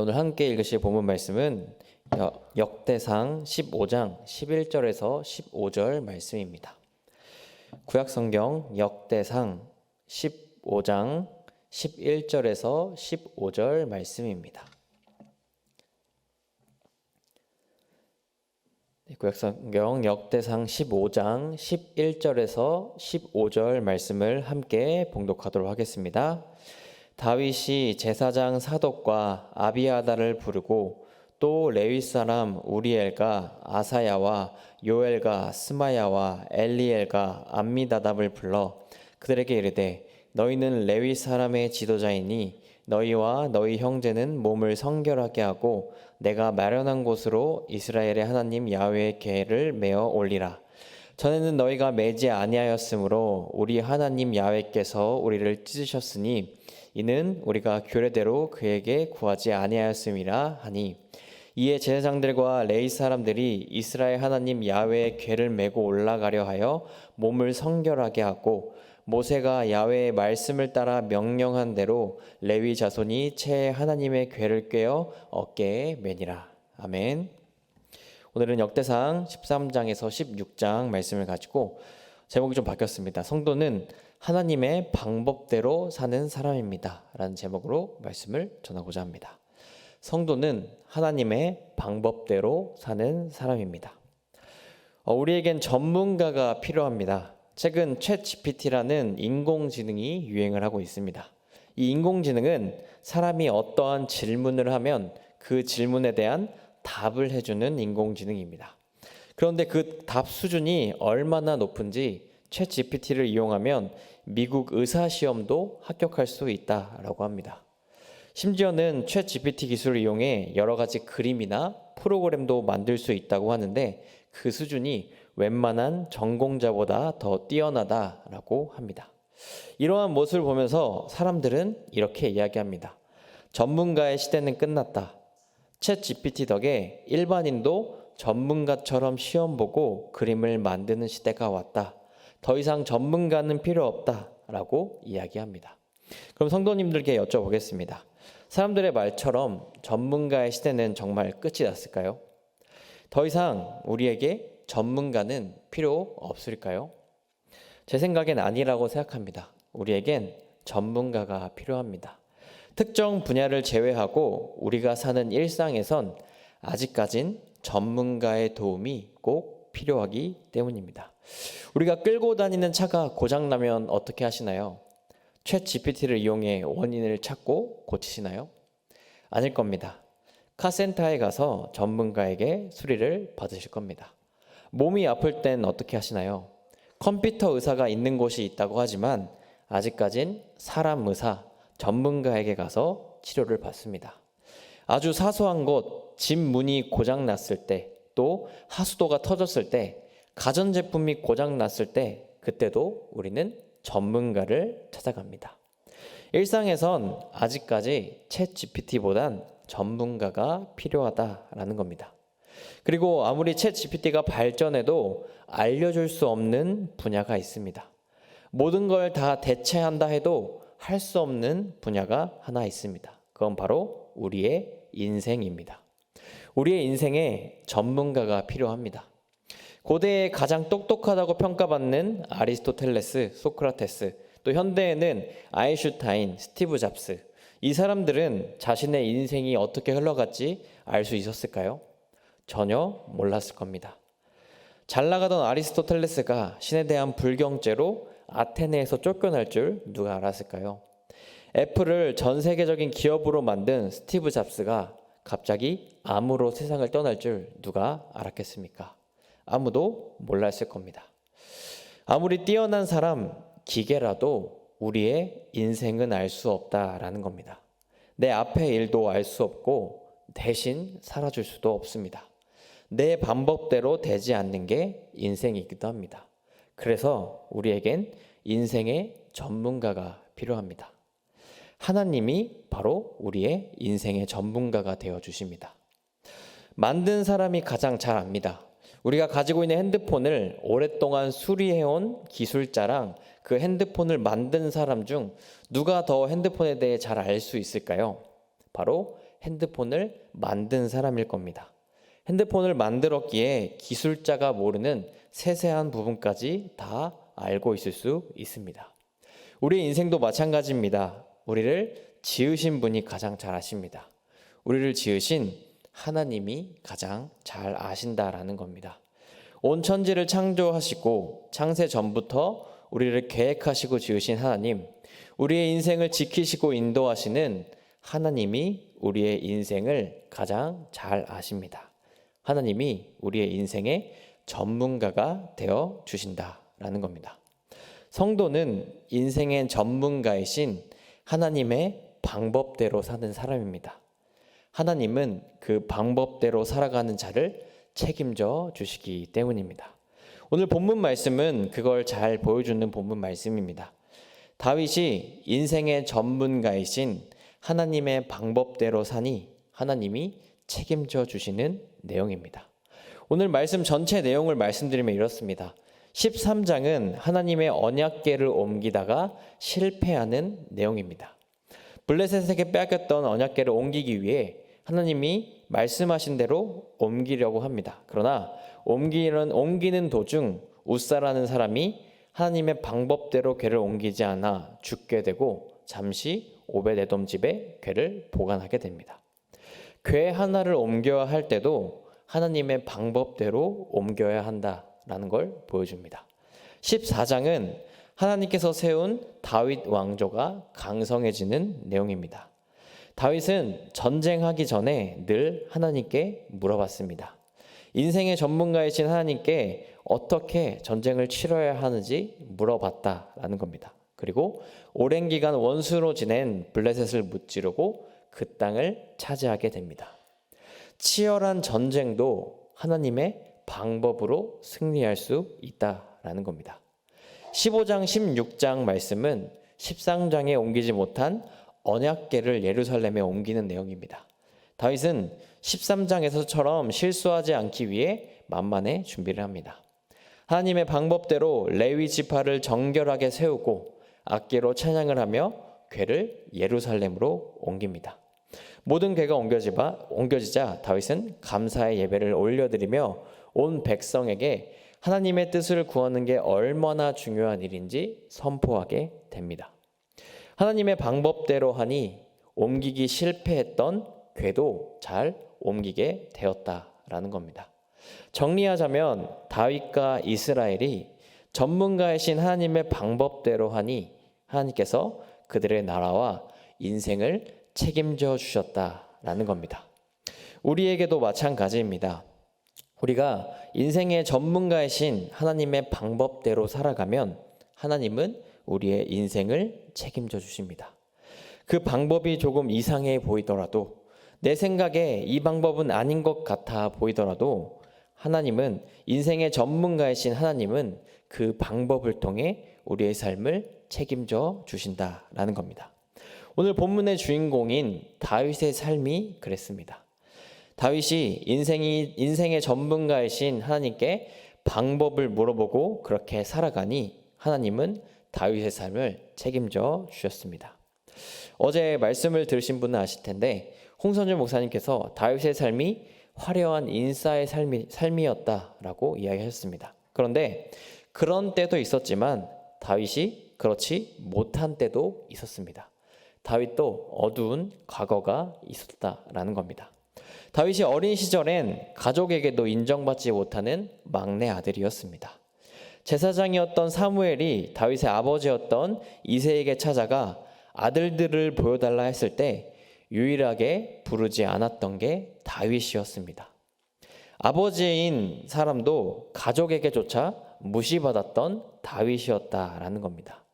오늘 함께 읽으실 본문 말씀은 역- 역대상 15장 11절에서 15절 말씀입니다. 구약 성경 역대상 15장 11절에서 15절 말씀입니다. 네, 구약성경 역대상 15장 11절에서 15절 말씀을 함께 봉독하도록 하겠습니다. 다윗이 제사장 사독과 아비아다를 부르고 또 레위 사람 우리엘과 아사야와 요엘과 스마야와 엘리엘과 암미다답을 불러 그들에게 이르되 너희는 레위 사람의 지도자이니 너희와 너희 형제는 몸을 성결하게 하고 내가 마련한 곳으로 이스라엘의 하나님 야훼의 계를 메어 올리라. 전에는 너희가 매지 아니하였으므로 우리 하나님 야훼께서 우리를 찢으셨으니 이는 우리가 규례대로 그에게 구하지 아니하였음이라 하니 이에 제사장들과 레이 사람들이 이스라엘 하나님 야훼의 궤를 메고 올라가려 하여 몸을 성결하게 하고 모세가 야훼의 말씀을 따라 명령한 대로 레위 자손이 채 하나님의 궤를 꿰어 어깨에 매니라 아멘. 오늘은 역대상 13장에서 16장 말씀을 가지고 제목이 좀 바뀌었습니다. 성도는 하나님의 방법대로 사는 사람입니다. 라는 제목으로 말씀을 전하고자 합니다. 성도는 하나님의 방법대로 사는 사람입니다. 어, 우리에겐 전문가가 필요합니다. 최근 챗 GPT라는 인공지능이 유행을 하고 있습니다. 이 인공지능은 사람이 어떠한 질문을 하면 그 질문에 대한 답을 해주는 인공지능입니다. 그런데 그 답 수준이 얼마나 높은지 챗 GPT를 이용하면 미국 의사 시험도 합격할 수 있다라고 합니다. 심지어는 챗 GPT 기술을 이용해 여러 가지 그림이나 프로그램도 만들 수 있다고 하는데 그 수준이 웬만한 전공자보다 더 뛰어나다라고 합니다. 이러한 모습을 보면서 사람들은 이렇게 이야기합니다. 전문가의 시대는 끝났다. 챗 GPT 덕에 일반인도 전문가처럼 시험 보고 그림을 만드는 시대가 왔다. 더 이상 전문가는 필요 없다 라고 이야기합니다. 그럼 성도님들께 여쭤보겠습니다. 사람들의 말처럼 전문가의 시대는 정말 끝이 났을까요? 더 이상 우리에게 전문가는 필요 없을까요? 제 생각엔 아니라고 생각합니다. 우리에겐 전문가가 필요합니다. 특정 분야를 제외하고 우리가 사는 일상에선 아직까진 전문가의 도움이 꼭 필요하기 때문입니다. 우리가 끌고 다니는 차가 고장나면 어떻게 하시나요? 챗 GPT를 이용해 원인을 찾고 고치시나요? 아닐 겁니다. 카센터에 가서 전문가에게 수리를 받으실 겁니다. 몸이 아플 땐 어떻게 하시나요? 컴퓨터 의사가 있는 곳이 있다고 하지만 아직까진 사람 의사, 전문가에게 가서 치료를 받습니다. 아주 사소한 곳, 집 문이 고장 났을 때, 또 하수도가 터졌을 때, 가전제품이 고장 났을 때, 그때도 우리는 전문가를 찾아갑니다. 일상에선 아직까지 챗 GPT보단 전문가가 필요하다라는 겁니다. 그리고 아무리 챗 GPT가 발전해도 알려줄 수 없는 분야가 있습니다. 모든 걸 다 대체한다 해도 할 수 없는 분야가 하나 있습니다. 그건 바로 우리의 인생입니다. 우리의 인생에 전문가가 필요합니다. 고대에 가장 똑똑하다고 평가받는 아리스토텔레스, 소크라테스, 또 현대에는 아인슈타인, 스티브 잡스. 이 사람들은 자신의 인생이 어떻게 흘러갔지 알 수 있었을까요? 전혀 몰랐을 겁니다. 잘 나가던 아리스토텔레스가 신에 대한 불경죄로 아테네에서 쫓겨날 줄 누가 알았을까요? 애플을 전 세계적인 기업으로 만든 스티브 잡스가 갑자기 암으로 세상을 떠날 줄 누가 알았겠습니까? 아무도 몰랐을 겁니다. 아무리 뛰어난 사람, 기계라도 우리의 인생은 알 수 없다라는 겁니다. 내 앞의 일도 알 수 없고 대신 살아줄 수도 없습니다. 내 방법대로 되지 않는 게 인생이기도 합니다. 그래서 우리에겐 인생의 전문가가 필요합니다. 하나님이 바로 우리의 인생의 전문가가 되어 주십니다. 만든 사람이 가장 잘 압니다. 우리가 가지고 있는 핸드폰을 오랫동안 수리해온 기술자랑 그 핸드폰을 만든 사람 중 누가 더 핸드폰에 대해 잘 알 수 있을까요? 바로 핸드폰을 만든 사람일 겁니다. 핸드폰을 만들었기에 기술자가 모르는 세세한 부분까지 다 알고 있을 수 있습니다. 우리 인생도 마찬가지입니다. 우리를 지으신 분이 가장 잘 아십니다. 우리를 지으신 하나님이 가장 잘 아신다라는 겁니다. 온 천지를 창조하시고 창세 전부터 우리를 계획하시고 지으신 하나님, 우리의 인생을 지키시고 인도하시는 하나님이 우리의 인생을 가장 잘 아십니다. 하나님이 우리의 인생의 전문가가 되어 주신다라는 겁니다. 성도는 인생의 전문가이신 하나님의 방법대로 사는 사람입니다. 하나님은 그 방법대로 살아가는 자를 책임져 주시기 때문입니다. 오늘 본문 말씀은 그걸 잘 보여주는 본문 말씀입니다. 다윗이 인생의 전문가이신 하나님의 방법대로 사니 하나님이 책임져 주시는 내용입니다. 오늘 말씀 전체 내용을 말씀드리면 이렇습니다. 13장은 하나님의 언약궤를 옮기다가 실패하는 내용입니다. 블레셋에게 빼앗겼던 언약궤를 옮기기 위해 하나님이 말씀하신 대로 옮기려고 합니다. 그러나 옮기는 옮기는 도중 우사라는 사람이 하나님의 방법대로 궤를 옮기지 않아 죽게 되고 잠시 오베데돔 집에 궤를 보관하게 됩니다. 궤 하나를 옮겨야 할 때도 하나님의 방법대로 옮겨야 한다라는 걸 보여줍니다. 14장은 하나님께서 세운 다윗 왕조가 강성해지는 내용입니다. 다윗은 전쟁하기 전에 늘 하나님께 물어봤습니다. 인생의 전문가이신 하나님께 어떻게 전쟁을 치러야 하는지 물어봤다라는 겁니다. 그리고 오랜 기간 원수로 지낸 블레셋을 무찌르고 그 땅을 차지하게 됩니다. 치열한 전쟁도 하나님의 방법으로 승리할 수 있다라는 겁니다. 15장, 16장 말씀은 13장에 옮기지 못한 언약궤를 예루살렘에 옮기는 내용입니다. 다윗은 13장에서처럼 실수하지 않기 위해 만만의 준비를 합니다. 하나님의 방법대로 레위 지파를 정결하게 세우고 악기로 찬양을 하며 궤를 예루살렘으로 옮깁니다. 모든 옮겨지자, 옮겨지자 다윗은 감사의 예배를 올려드리며 온 백성에게 하나님의 뜻을 구하는 게 얼마나 중요한 일인지 선포하게 됩니다. 하나님의 방법대로 하니 옮기기 실패했던 궤도 잘 옮기게 되었다라는 겁니다. 정리하자면 다윗과 이스라엘이 전문가이신 하나님의 방법대로 하니 하나님께서 그들의 나라와 인생을 책임져 주셨다라는 겁니다. 우리에게도 마찬가지입니다. 우리가 인생의 전문가이신 하나님의 방법대로 살아가면 하나님은 우리의 인생을 책임져 주십니다. 그 방법이 조금 이상해 보이더라도 내 생각에 이 방법은 아닌 것 같아 보이더라도 하나님은 인생의 전문가이신 하나님은 그 방법을 통해 우리의 삶을 책임져 주신다라는 겁니다. 오늘 본문의 주인공인 다윗의 삶이 그랬습니다. 다윗이 인생이 인생의 전문가이신 하나님께 방법을 물어보고 그렇게 살아가니 하나님은 다윗의 삶을 책임져 주셨습니다. 어제 말씀을 들으신 분은 아실 텐데 홍선준 목사님께서 다윗의 삶이 화려한 인싸의 삶이, 삶이었다라고 이야기하셨습니다. 그런데 그런 때도 있었지만 다윗이 그렇지 못한 때도 있었습니다. 다윗도 어두운 과거가 있었다라는 겁니다. 다윗이 어린 시절엔 가족에게도 인정받지 못하는 막내 아들이었습니다. 제사장이었던 사무엘이 다윗의 아버지였던 이세에게 찾아가 아들들을 보여달라 했을 때 유일하게 부르지 않았던 게 다윗이었습니다. 아버지인 사람도 가족에게조차 무시받았던 다윗이었다라는 겁니다.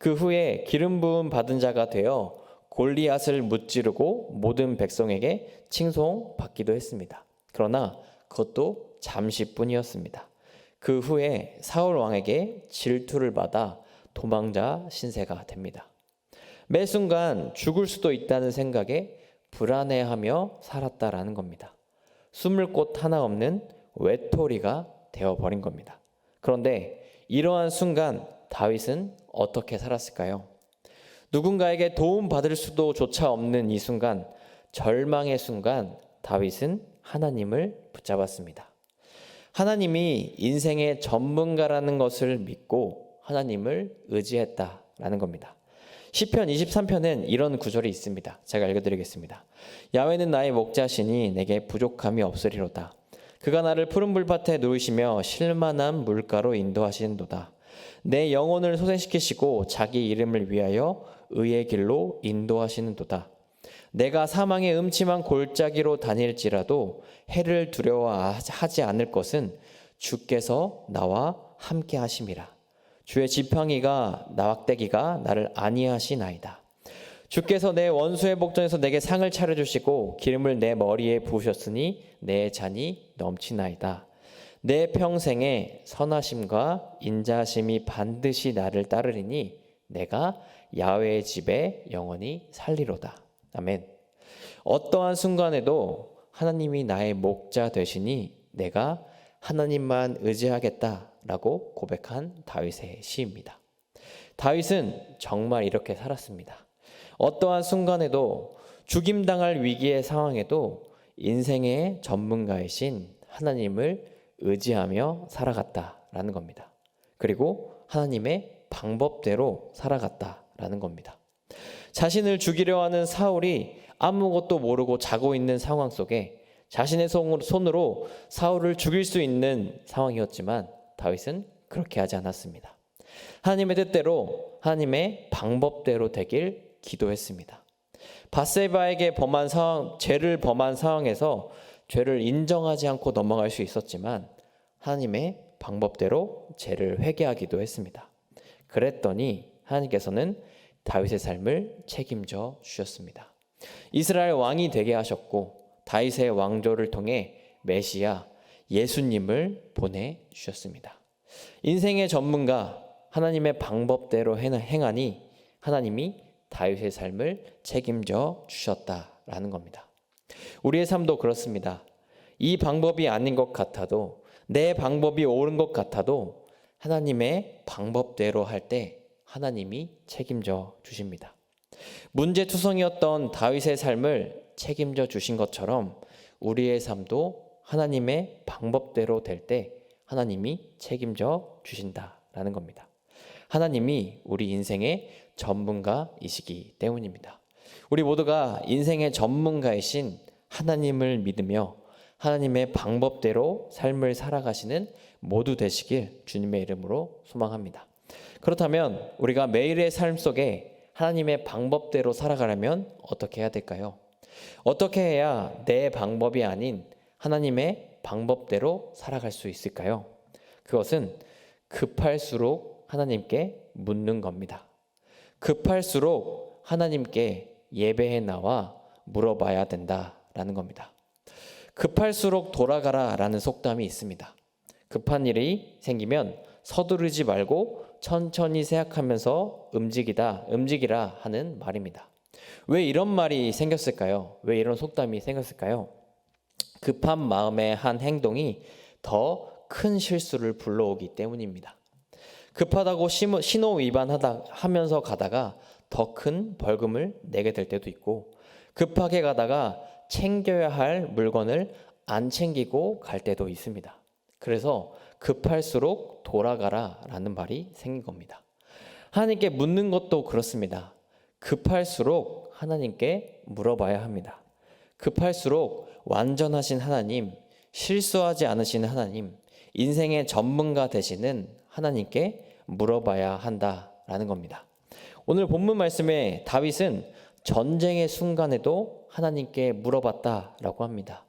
그 후에 기름 부음 받은 자가 되어 골리앗을 무찌르고 모든 백성에게 칭송받기도 했습니다. 그러나 그것도 잠시뿐이었습니다. 그 후에 사울 왕에게 질투를 받아 도망자 신세가 됩니다. 매 순간 죽을 수도 있다는 생각에 불안해하며 살았다라는 겁니다. 숨을 곳 하나 없는 외톨이가 되어버린 겁니다. 그런데 이러한 순간 다윗은 어떻게 살았을까요? 누군가에게 도움 받을 수도 조차 없는 이 순간 절망의 순간 다윗은 하나님을 붙잡았습니다. 하나님이 인생의 전문가라는 것을 믿고 하나님을 의지했다라는 겁니다. 시편 23편엔 이런 구절이 있습니다. 제가 읽어드리겠습니다. 야훼는 나의 목자시니 내게 부족함이 없으리로다. 그가 나를 푸른 불밭에 누이시며 실만한 물가로 인도하시는도다. 내 영혼을 소생시키시고 자기 이름을 위하여 의의 길로 인도하시는도다. 내가 사망의 음침한 골짜기로 다닐지라도 해를 두려워하지 않을 것은 주께서 나와 함께 하심이라. 주의 지팡이가 나왁대기가 나를 안위하시나이다. 주께서 내 원수의 복전에서 내게 상을 차려 주시고 기름을 내 머리에 부으셨으니 내 잔이 넘치나이다. 내 평생에 선하심과 인자심이 반드시 나를 따르리니 내가 야외의 집에 영원히 살리로다. 아멘. 어떠한 순간에도 하나님이 나의 목자 되시니 내가 하나님만 의지하겠다라고 고백한 다윗의 시입니다. 다윗은 정말 이렇게 살았습니다. 어떠한 순간에도 죽임당할 위기의 상황에도 인생의 전문가이신 하나님을 의지하며 살아갔다라는 겁니다. 그리고 하나님의 방법대로 살아갔다라는 겁니다. 자신을 죽이려 하는 사울이 아무것도 모르고 자고 있는 상황 속에 자신의 손으로 사울을 죽일 수 있는 상황이었지만 다윗은 그렇게 하지 않았습니다. 하나님의 뜻대로 하나님의 방법대로 되길 기도했습니다. 바세바에게 범한 상황, 죄를 범한 상황에서 죄를 인정하지 않고 넘어갈 수 있었지만 하나님의 방법대로 죄를 회개하기도 했습니다. 그랬더니 하나님께서는 다윗의 삶을 책임져 주셨습니다. 이스라엘 왕이 되게 하셨고 다윗의 왕조를 통해 메시아 예수님을 보내 주셨습니다. 인생의 전문가 하나님의 방법대로 행하니 하나님이 다윗의 삶을 책임져 주셨다라는 겁니다. 우리의 삶도 그렇습니다. 이 방법이 아닌 것 같아도 내 방법이 옳은 것 같아도 하나님의 방법대로 할 때 하나님이 책임져 주십니다. 문제투성이었던 다윗의 삶을 책임져 주신 것처럼 우리의 삶도 하나님의 방법대로 될 때 하나님이 책임져 주신다라는 겁니다. 하나님이 우리 인생의 전문가이시기 때문입니다. 우리 모두가 인생의 전문가이신 하나님을 믿으며 하나님의 방법대로 삶을 살아가시는 모두 되시길 주님의 이름으로 소망합니다. 그렇다면 우리가 매일의 삶 속에 하나님의 방법대로 살아가려면 어떻게 해야 될까요? 어떻게 해야 내 방법이 아닌 하나님의 방법대로 살아갈 수 있을까요? 그것은 급할수록 하나님께 묻는 겁니다. 급할수록 하나님께 예배해 나와 물어봐야 된다라는 겁니다. 급할수록 돌아가라 라는 속담이 있습니다. 급한 일이 생기면 서두르지 말고 천천히 생각하면서 움직이다, 움직이라 하는 말입니다. 왜 이런 말이 생겼을까요? 왜 이런 속담이 생겼을까요? 급한 마음의 한 행동이 더 큰 실수를 불러오기 때문입니다. 급하다고 신호 위반하다 하면서 가다가 더 큰 벌금을 내게 될 때도 있고 급하게 가다가 챙겨야 할 물건을 안 챙기고 갈 때도 있습니다. 그래서 급할수록 돌아가라 라는 말이 생긴 겁니다. 하나님께 묻는 것도 그렇습니다. 급할수록 하나님께 물어봐야 합니다. 급할수록 완전하신 하나님, 실수하지 않으시는 하나님, 인생의 전문가 되시는 하나님께 물어봐야 한다라는 겁니다. 오늘 본문 말씀에 다윗은 전쟁의 순간에도 하나님께 물어봤다라고 합니다.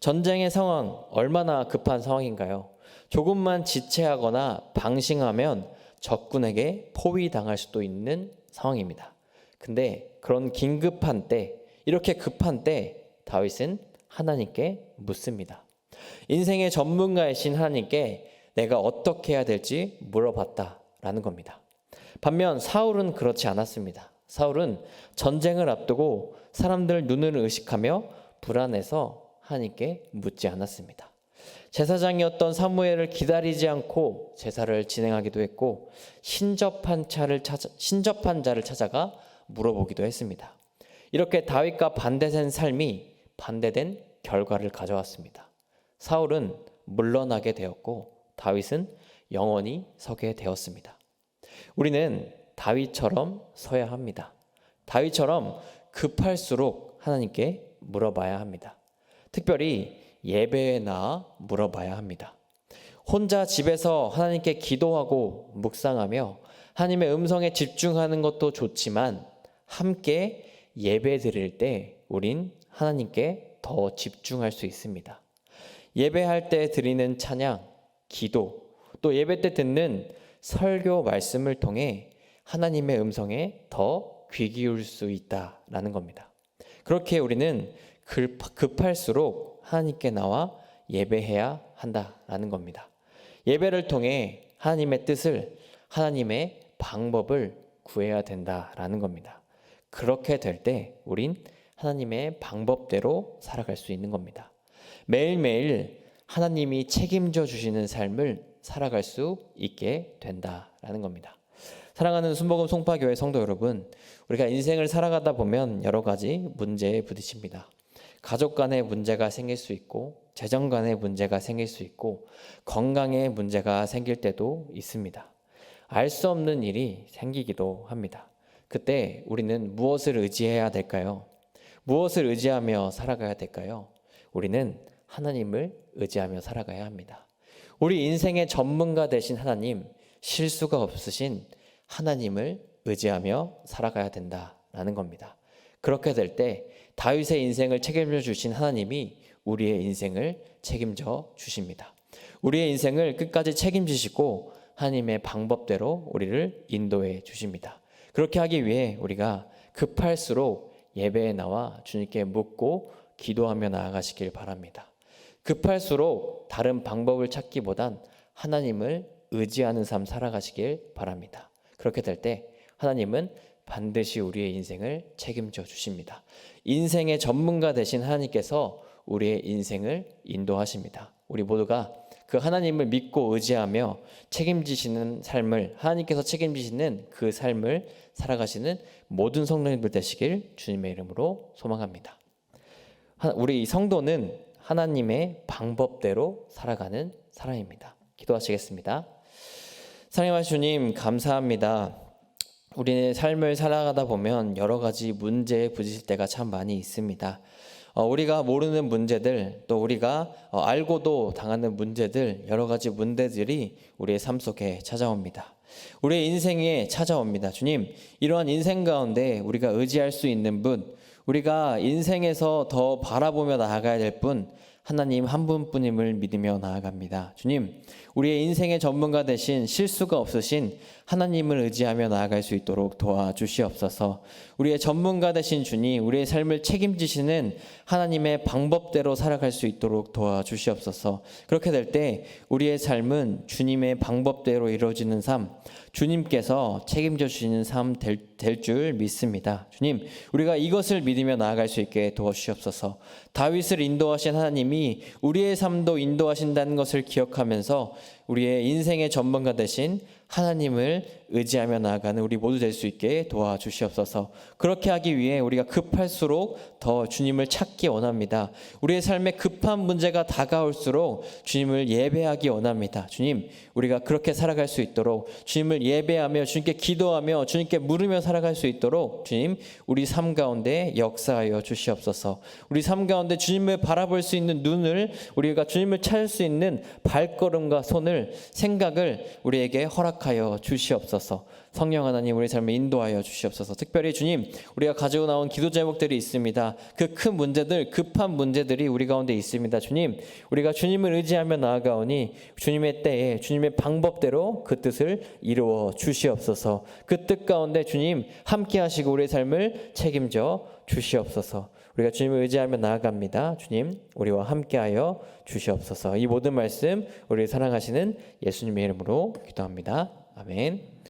전쟁의 상황 얼마나 급한 상황인가요? 조금만 지체하거나 방심하면 적군에게 포위당할 수도 있는 상황입니다. 근데 그런 긴급한 때, 이렇게 급한 때 다윗은 하나님께 묻습니다. 인생의 전문가이신 하나님께 내가 어떻게 해야 될지 물어봤다라는 겁니다. 반면 사울은 그렇지 않았습니다. 사울은 전쟁을 앞두고 사람들 눈을 의식하며 불안해서 하나님께 묻지 않았습니다. 제사장이었던 사무엘을 기다리지 않고 제사를 진행하기도 했고 신접한 자를 찾아 신접한 자를 찾아가 물어보기도 했습니다. 이렇게 다윗과 반대된 삶이 반대된 결과를 가져왔습니다. 사울은 물러나게 되었고 다윗은 영원히 서게 되었습니다. 우리는 다윗처럼 서야 합니다. 다윗처럼 급할수록 하나님께 물어봐야 합니다. 특별히 예배에 나아 물어봐야 합니다. 혼자 집에서 하나님께 기도하고 묵상하며 하나님의 음성에 집중하는 것도 좋지만 함께 예배 드릴 때 우린 하나님께 더 집중할 수 있습니다. 예배할 때 드리는 찬양, 기도, 또 예배 때 듣는 설교 말씀을 통해 하나님의 음성에 더 귀 기울 수 있다라는 겁니다. 그렇게 우리는 급- 급할수록 하나님께 나와 예배해야 한다라는 겁니다. 예배를 통해 하나님의 뜻을 하나님의 방법을 구해야 된다라는 겁니다. 그렇게 될 때 우린 하나님의 방법대로 살아갈 수 있는 겁니다. 매일매일 하나님이 책임져 주시는 삶을 살아갈 수 있게 된다라는 겁니다. 사랑하는 순복음 송파교회 성도 여러분, 우리가 인생을 살아가다 보면 여러 가지 문제에 부딪힙니다. 가족 간의 문제가 생길 수 있고, 재정 간의 문제가 생길 수 있고, 건강에 문제가 생길 때도 있습니다. 알 수 없는 일이 생기기도 합니다. 그때 우리는 무엇을 의지해야 될까요? 무엇을 의지하며 살아가야 될까요? 우리는 하나님을 의지하며 살아가야 합니다. 우리 인생의 전문가 되신 하나님, 실수가 없으신 하나님을 의지하며 살아가야 된다라는 겁니다. 그렇게 될 때 다윗의 인생을 책임져 주신 하나님이 우리의 인생을 책임져 주십니다. 우리의 인생을 끝까지 책임지시고 하나님의 방법대로 우리를 인도해 주십니다. 그렇게 하기 위해 우리가 급할수록 예배에 나와 주님께 묻고 기도하며 나아가시길 바랍니다. 급할수록 다른 방법을 찾기보단 하나님을 의지하는 삶 살아가시길 바랍니다. 그렇게 될 때 하나님은 반드시 우리의 인생을 책임져 주십니다. 인생의 전문가 되신 하나님께서 우리의 인생을 인도하십니다. 우리 모두가 그 하나님을 믿고 의지하며 책임지시는 삶을 하나님께서 책임지시는 그 삶을 살아가시는 모든 성도님들 되시길 주님의 이름으로 소망합니다. 하- 우리 성도는 하나님의 방법대로 살아가는 사람입니다. 기도하시겠습니다. 사랑의 주님 감사합니다. 우리의 삶을 살아가다 보면 여러 가지 문제에 부딪힐 때가 참 많이 있습니다. 어, 우리가 모르는 문제들, 또 우리가 어, 알고도 당하는 문제들, 여러 가지 문제들이 우리의 삶 속에 찾아옵니다. 우리의 인생에 찾아옵니다. 주님, 이러한 인생 가운데 우리가 의지할 수 있는 분, 우리가 인생에서 더 바라보며 나아가야 될 분, 하나님 한 분뿐임을 믿으며 나아갑니다. 주님, 우리의 인생의 전문가 되신 실수가 없으신 하나님을 의지하며 나아갈 수 있도록 도와주시옵소서. 우리의 전문가 되신 주님, 우리의 삶을 책임지시는 하나님의 방법대로 살아갈 수 있도록 도와주시옵소서. 그렇게 될 때 우리의 삶은 주님의 방법대로 이루어지는 삶, 주님께서 책임져 주시는 삶 될 줄 믿습니다. 주님, 우리가 이것을 믿으며 나아갈 수 있게 도와주시옵소서. 다윗을 인도하신 하나님이 우리의 삶도 인도하신다는 것을 기억하면서 우리의 인생의 전문가 되신 하나님을 의지하며 나아가는 우리 모두 될 수 있게 도와주시옵소서. 그렇게 하기 위해 우리가 급할수록 더 주님을 찾기 원합니다. 우리의 삶에 급한 문제가 다가올수록 주님을 예배하기 원합니다. 주님, 우리가 그렇게 살아갈 수 있도록 주님을 예배하며 주님께 기도하며 주님께 물으며 살아갈 수 있도록 주님, 우리 삶 가운데 역사하여 주시옵소서. 우리 삶 가운데 주님을 바라볼 수 있는 눈을 우리가 주님을 찾을 수 있는 발걸음과 손을 생각을 우리에게 허락하여 주시옵소서. 성령 하나님 우리 삶을 인도하여 주시옵소서. 특별히 주님 우리가 가지고 나온 기도 제목들이 있습니다. 그 큰 문제들 급한 문제들이 우리 가운데 있습니다. 주님 우리가 주님을 의지하며 나아가오니 주님의 때에 주님의 방법대로 그 뜻을 이루어 주시옵소서. 그 뜻 가운데 주님 함께 하시고 우리의 삶을 책임져 주시옵소서. 우리가 주님을 의지하며 나아갑니다. 주님, 우리와 함께하여 주시옵소서. 이 모든 말씀 우리를 사랑하시는 예수님의 이름으로 기도합니다. 아멘.